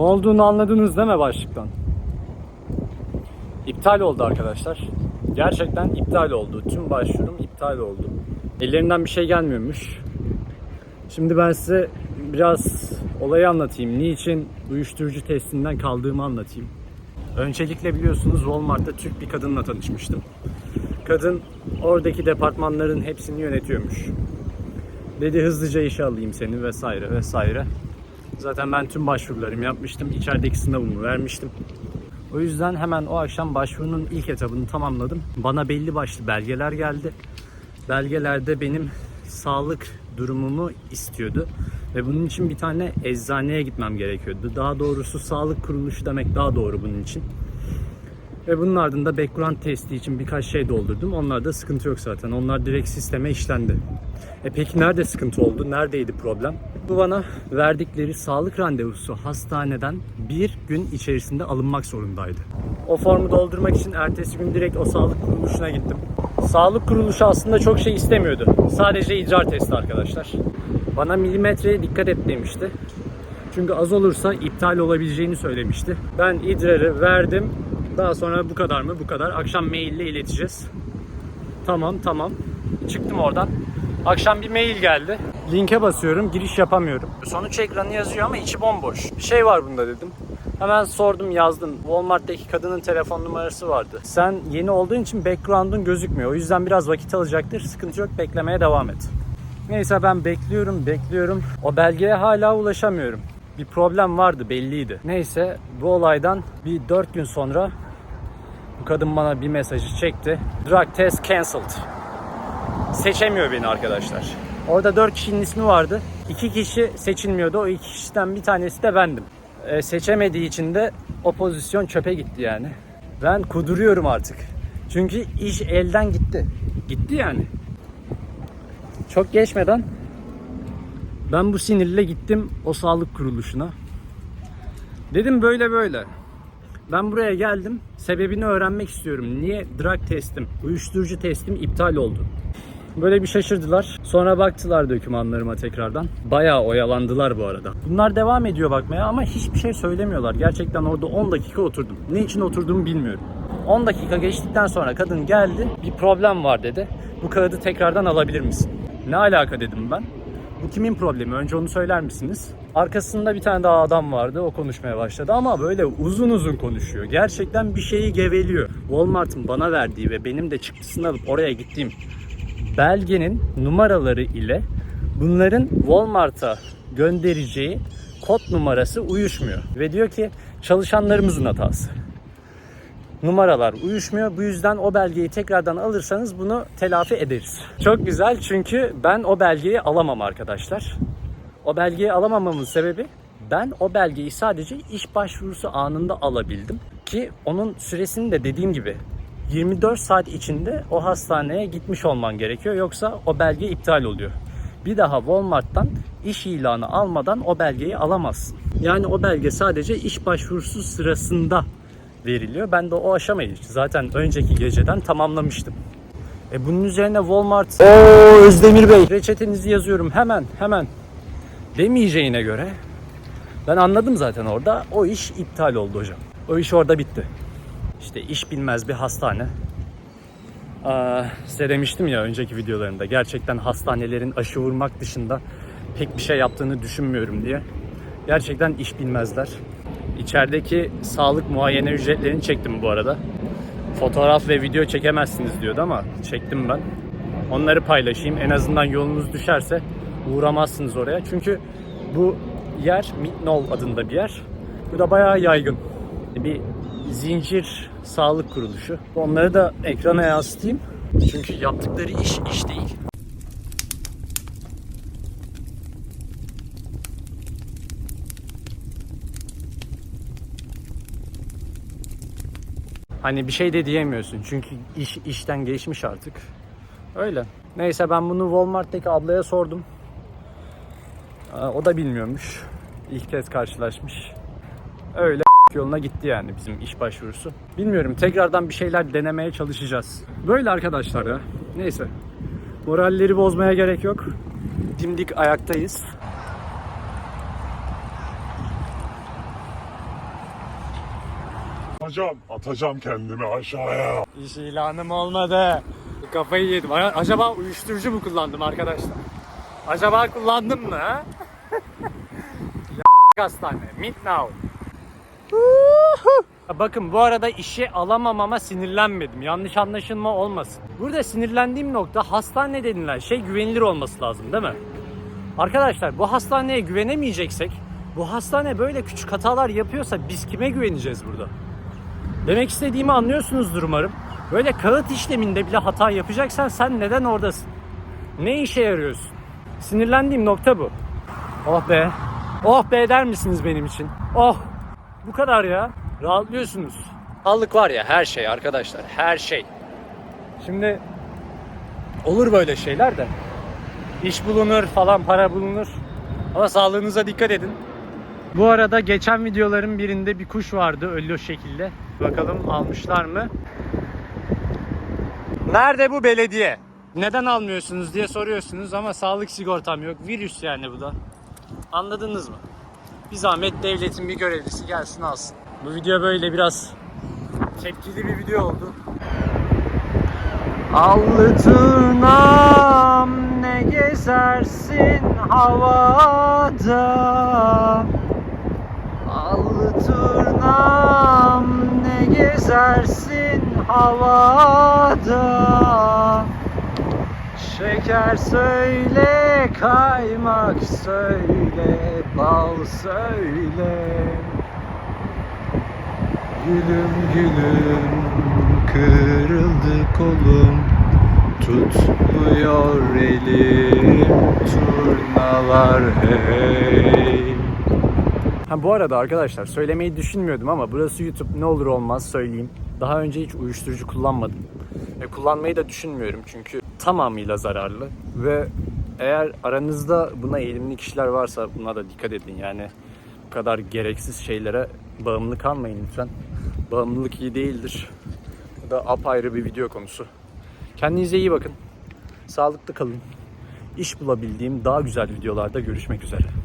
Ne olduğunu anladınız değil mi başlıktan? İptal oldu arkadaşlar. Gerçekten iptal oldu. Tüm başvurum iptal oldu. Ellerinden bir şey gelmiyormuş. Şimdi ben size biraz olayı anlatayım. Niçin uyuşturucu testinden kaldığımı anlatayım. Öncelikle biliyorsunuz Walmart'ta Türk bir kadınla tanışmıştım. Kadın oradaki departmanların hepsini yönetiyormuş. Dedi hızlıca işe alayım seni vesaire vesaire. Zaten ben tüm başvurularımı yapmıştım. İçerideki sınavımı vermiştim. O yüzden hemen o akşam başvurunun ilk etabını tamamladım. Bana belli başlı belgeler geldi. Belgelerde benim sağlık durumumu istiyordu. Ve bunun için bir tane eczaneye gitmem gerekiyordu. Daha doğrusu sağlık kuruluşu demek daha doğru bunun için. Ve bunun ardında background testi için birkaç şey doldurdum. Onlarda sıkıntı yok zaten. Onlar direkt sisteme işlendi. E peki nerede sıkıntı oldu? Neredeydi problem? Bu bana verdikleri sağlık randevusu hastaneden bir gün içerisinde alınmak zorundaydı. O formu doldurmak için ertesi gün direkt o sağlık kuruluşuna gittim. Sağlık kuruluşu aslında çok şey istemiyordu. Sadece idrar testi arkadaşlar. Bana milimetreye dikkat et demişti. Çünkü az olursa iptal olabileceğini söylemişti. Ben idrarı verdim. Daha sonra bu kadar mı? Bu kadar. Akşam maille ileteceğiz. Tamam tamam. Çıktım oradan. Akşam bir mail geldi. Linke basıyorum. Giriş yapamıyorum. Sonuç ekranı yazıyor ama içi bomboş. Bir şey var bunda dedim. Hemen sordum yazdım. Walmart'taki kadının telefon numarası vardı. Sen yeni olduğun için background'un gözükmüyor. O yüzden biraz vakit alacaktır. Sıkıntı yok. Beklemeye devam et. Neyse ben bekliyorum, bekliyorum. O belgeye hala ulaşamıyorum. Bir problem vardı belliydi. Neyse bu olaydan bir 4 gün sonra bu kadın bana bir mesajı çekti. Drug test cancelled. Seçemiyor beni arkadaşlar. Orada 4 kişinin ismi vardı. 2 kişi seçilmiyordu. O 2 kişiden bir tanesi de bendim. Ee, seçemediği için de o pozisyon çöpe gitti yani. Ben kuduruyorum artık. Çünkü iş elden gitti. Gitti yani. Çok geçmeden ben bu sinirle gittim o sağlık kuruluşuna. Dedim böyle böyle. Ben buraya geldim. Sebebini öğrenmek istiyorum. Niye drug testim, uyuşturucu testim iptal oldu? Böyle bir şaşırdılar. Sonra baktılar dokümanlarıma tekrardan. Bayağı oyalandılar bu arada. Bunlar devam ediyor bakmaya ama hiçbir şey söylemiyorlar. Gerçekten orada 10 dakika oturdum. Ne için oturduğumu bilmiyorum. 10 dakika geçtikten sonra kadın geldi. Bir problem var dedi. Bu kağıdı tekrardan alabilir misin? Ne alaka dedim ben. Bu kimin problemi? Önce onu söyler misiniz? Arkasında bir tane daha adam vardı. O konuşmaya başladı ama böyle uzun uzun konuşuyor. Gerçekten bir şeyi geveliyor. Walmart'ın bana verdiği ve benim de çıktısını alıp oraya gittiğim belgenin numaraları ile bunların Walmart'a göndereceği kod numarası uyuşmuyor. Ve diyor ki çalışanlarımızın hatası numaralar uyuşmuyor. Bu yüzden o belgeyi tekrardan alırsanız bunu telafi ederiz. Çok güzel çünkü ben o belgeyi alamam arkadaşlar. O belgeyi alamamamın sebebi ben o belgeyi sadece iş başvurusu anında alabildim. Ki onun süresini de dediğim gibi 24 saat içinde o hastaneye gitmiş olman gerekiyor. Yoksa o belge iptal oluyor. Bir daha Walmart'tan iş ilanı almadan o belgeyi alamazsın. Yani o belge sadece iş başvurusu sırasında veriliyor. Ben de o aşamayı zaten önceki geceden tamamlamıştım. E bunun üzerine Walmart Oo Özdemir Bey reçetenizi yazıyorum hemen hemen demeyeceğine göre ben anladım zaten orada o iş iptal oldu hocam. O iş orada bitti. İşte iş bilmez bir hastane. Aa, size demiştim ya önceki videolarımda gerçekten hastanelerin aşı vurmak dışında pek bir şey yaptığını düşünmüyorum diye. Gerçekten iş bilmezler. İçerideki sağlık muayene ücretlerini çektim bu arada. Fotoğraf ve video çekemezsiniz diyordu ama çektim ben. Onları paylaşayım. En azından yolunuz düşerse uğramazsınız oraya. Çünkü bu yer Mitnol adında bir yer. Bu da bayağı yaygın. Bir zincir sağlık kuruluşu. Onları da ekrana yansıtayım. Çünkü yaptıkları iş iş değil. Hani bir şey de diyemiyorsun çünkü iş işten geçmiş artık. Öyle. Neyse ben bunu Walmart'taki ablaya sordum. O da bilmiyormuş. İlk kez karşılaşmış. Öyle yoluna gitti yani bizim iş başvurusu. Bilmiyorum tekrardan bir şeyler denemeye çalışacağız. Böyle arkadaşlar ya. Neyse. Moralleri bozmaya gerek yok. Dimdik ayaktayız. atacağım. Atacağım kendimi aşağıya. İş ilanım olmadı. Kafayı yedim. Acaba uyuşturucu mu kullandım arkadaşlar? Acaba kullandım mı? hastane. Meet now. Bakın bu arada işe alamamama sinirlenmedim. Yanlış anlaşılma olmasın. Burada sinirlendiğim nokta hastane denilen şey güvenilir olması lazım değil mi? Arkadaşlar bu hastaneye güvenemeyeceksek, bu hastane böyle küçük hatalar yapıyorsa biz kime güveneceğiz burada? Demek istediğimi anlıyorsunuzdur umarım. Böyle kağıt işleminde bile hata yapacaksan sen neden oradasın? Ne işe yarıyorsun? Sinirlendiğim nokta bu. Oh be. Oh be der misiniz benim için? Oh. Bu kadar ya. Rahatlıyorsunuz. Sağlık var ya her şey arkadaşlar. Her şey. Şimdi olur böyle şeyler de. İş bulunur falan para bulunur. Ama sağlığınıza dikkat edin. Bu arada geçen videoların birinde bir kuş vardı ölü şekilde. Bakalım almışlar mı? Nerede bu belediye? Neden almıyorsunuz diye soruyorsunuz ama sağlık sigortam yok. Virüs yani bu da. Anladınız mı? Bir zahmet devletin bir görevlisi gelsin alsın. Bu video böyle biraz tepkili bir video oldu. Allı turnam ne gezersin havada? Allı turnam ne gezersin havada? Şeker söyle, kaymak söyle, bal söyle Gülüm gülüm kırıldı kolum Tutmuyor elim turnalar hey Ha bu arada arkadaşlar söylemeyi düşünmüyordum ama burası YouTube ne olur olmaz söyleyeyim. Daha önce hiç uyuşturucu kullanmadım. Ve kullanmayı da düşünmüyorum çünkü tamamıyla zararlı. Ve eğer aranızda buna eğilimli kişiler varsa buna da dikkat edin yani. Bu kadar gereksiz şeylere bağımlı kalmayın lütfen. Bağımlılık iyi değildir. Bu da apayrı bir video konusu. Kendinize iyi bakın. Sağlıklı kalın. İş bulabildiğim daha güzel videolarda görüşmek üzere.